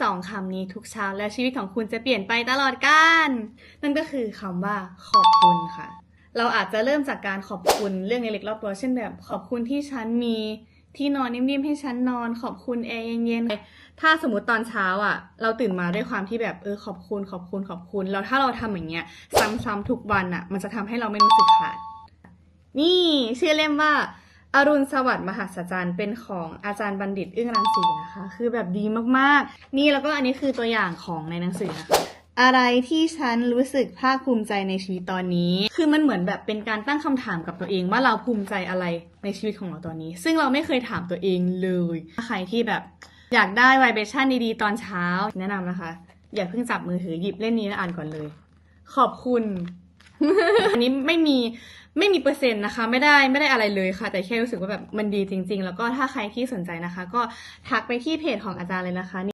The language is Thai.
สองคำนี้ทุกเช้าและชีวิตของคุณจะเปลี่ยนไปตลอดกาลนั่นก็คือคำว่าขอบคุณค่ะ เราอาจจะเริ่มจากการขอบคุณเรื่องเล็กๆรอบตัว เช่นแบบขอบคุณที่ฉันมีที่นอนนิ่มๆให้ฉันนอน ขอบคุณแอร์เย็นๆถ้าสมมติตอนเช้าอะ เราตื่นมาด้วยความที่แบบเออขอบคุณขอบคุณขอบคุณ แล้วถ้าเราทำอย่างเงี้ยซ้ำๆทุกวันอะ มันจะทำให้เราไม่รู้สึกขาด นี่ชื่อเล่มว่า อรุณสวัสดิ์มหัศจรรย์เป็นของอาจารย์บัณฑิตอึ้งรังสีนะคะ คือแบบดีมากๆ นี่แล้วก็อันนี้คือตัวอย่างของในหนังสือนะคะอะไรที่ฉันรู้สึกภาคภูมิใจในชีวิตตอนนี้ คือมันเหมือนแบบเป็นการตั้งคำถามกับตัวเองว่าเราภูมิใจอะไรในชีวิตของเราตอนนี้ ซึ่งเราไม่เคยถามตัวเองเลยใครที่แบบอยากได้ไวเบชั่นดีๆ ตอนเช้า แนะนำนะคะ อย่าเพิ่งจับมือถือหยิบเล่มนี้แล้วอ่านก่อนเลย ขอบคุณ อันนี้ไม่มี ไม่มีเปอร์เซ็นต์นะคะ ไม่ได้ไม่ได้อะไรเลยค่ะ แต่แค่รู้สึกว่าแบบมันดีจริง ๆ แล้วก็ถ้าใครที่สนใจนะคะ ก็ทักไปที่เพจของอาจารย์เลยนะคะ